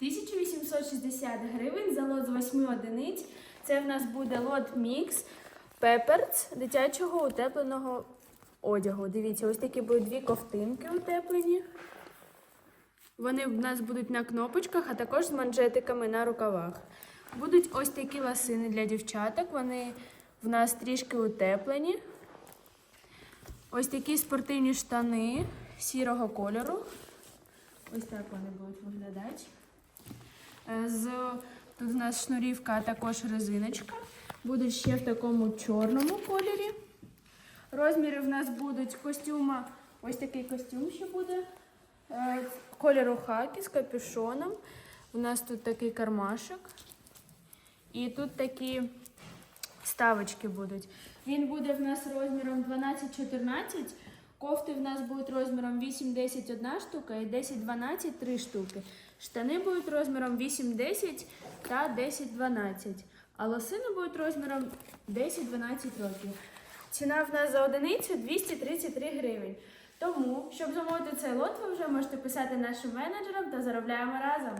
1860 гривень за лот з 8 одиниць. Це в нас буде лот мікс пеперц дитячого утепленого одягу. Дивіться, ось такі будуть дві ковтинки утеплені. Вони в нас будуть на кнопочках, а також з манжетиками на рукавах. Будуть ось такі ласини для дівчаток. Вони в нас трішки утеплені. Ось такі спортивні штани сірого кольору. Ось так вони будуть виглядати. Е, З, тут у нас шнурівка, а також резиночка. Будуть ще в такому чорному кольорі. Розміри в нас будуть костюма. Ось такий костюм ще буде. е, Кольору хакі з капюшоном. У нас тут такий кармашок. І тут такі вставочки будуть. Він буде в нас розміром 12-14. Кофти в нас будуть розміром 8-10 одна штука і 10-12 три штуки. Штани будуть розміром 8-10 та 10-12. А лосини будуть розміром 10-12 років. Ціна в нас за одиницю 233 гривень. Тому, щоб замовити цей лот, ви вже можете писати нашим менеджерам та заробляємо разом.